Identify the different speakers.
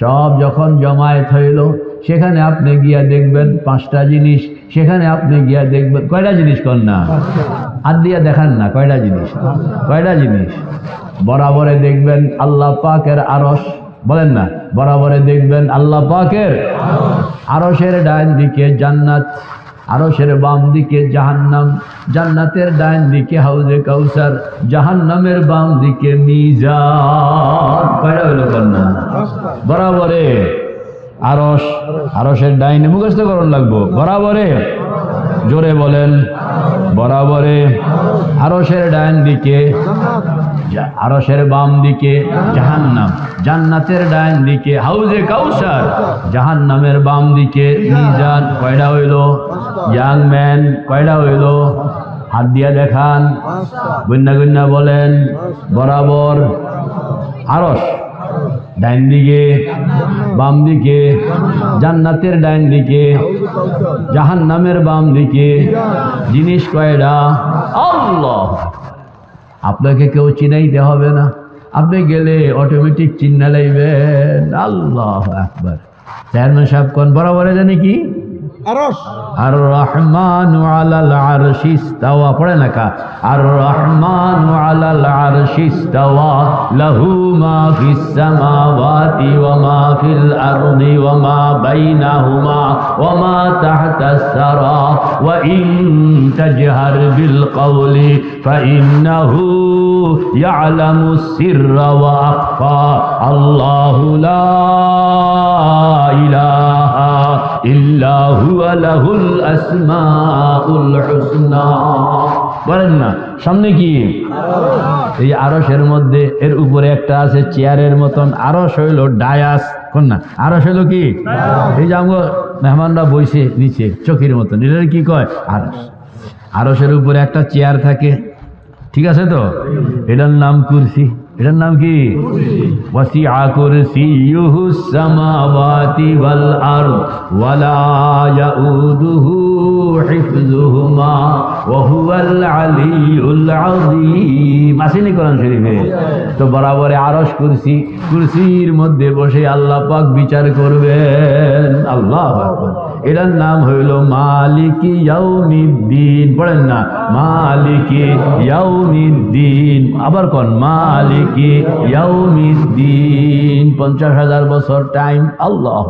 Speaker 1: সব যখন জমায়েত হইল, সেখানে আপনি গিয়া দেখবেন পাঁচটা জিনিস, সেখানে আপনি গিয়া দেখবেন, কয়টা জিনিস কর না আর দিয়া দেখান না, কয়টা জিনিস? কয়টা জিনিস? বরাবরে দেখবেন আল্লাহ পাকের আরস বলেন না, বরাবরে দেখবেন আল্লাহ পাকের আরসের ডান দিকে জান্নাত। আরসের বাম দিকে জাহান্নাম, জান্নাতের ডান দিকে হাউজে কাউসার, জাহান্নামের বাম দিকে বরাবরে। আরস আরসের ডাইনে মুখস্থ করণ লাগবো। বরাবরে। জোরে বলেন, বরাবরে। আরসের ডাইন দিকে আরসের বাম দিকে, জাহান্নাম। জান্নাতের ডাইন দিকে, হাউজে কাউসার। জাহান্নামের বাম দিকে, মিজান কয়টা হইল? ইয়াং ম্যান কয়টা হইল? হাত দিয়া দেখান। গুন্না গুন্না বলেন, বরাবর। আরস ডাইন দিকে, বাম দিকে, জান্নাতের ডাইন দিকে, জাহান্নামের বাম দিকে, জিনিস কয়টা আল্লাহ। আপনাকে কেউ চিনাইতে হবে না। আপনি গেলে অটোমেটিক চিন্না লাইবেন। আল্লাহ একবার চেয়ারম্যান সাহেব কোন, বরাবরে জানি কি? আর রহমান আলাল আরশিস্তাওয়া পড়ে না কা আর রহমান আলাল আরশিস্তাওয়া লাহু মা ফিস সামাওয়াতি ওয়া মা ফিল আরদি ওয়া মা বাইনাহুমা ওয়া মা তাহতাস সারা ওয়া ইন তাজহার বিল কওলি ফাইন্নাহু ইয়ালামুস সিররা ওয়া আখফা আল্লাহু লা ইলাহা ইল্লা বলেন না, সামনে কি? এই আরসের মধ্যে, এর উপরে একটা আছে চেয়ারের মতন। আরস হইল ডায়াস, কোন না? আরস হইল কি? এই যে আমগো মেহমানরা বইছে নিচে, চোখের মতন, এটার কি কয়? আরস আরসের উপরে একটা চেয়ার থাকে, ঠিক আছে তো? এটার নাম কুরসি। এটার নাম কি? ওয়াসিআ কুরসিয়ুহু সামাওয়াতি ওয়াল আরদ, ওয়ালা ইয়াউদুহু হিফযুহুমা, ওয়া হুয়াল আযীম। আসেনি কোরআন শরীফে? তো বরাবরে আরশ কুরসি, কুরসির মধ্যে বসে আল্লাহ পাক বিচার করবেন। আল্লাহ আকবার। এটার নাম হইল মালিকি ইয়াউমিদ্দিন। পড়েন না? মালিকি ইয়াউমিদ্দিন। আবার কোন? মালিকি ইয়াউমিদ্দিন পঞ্চাশ হাজার বছর টাইম আল্লাহ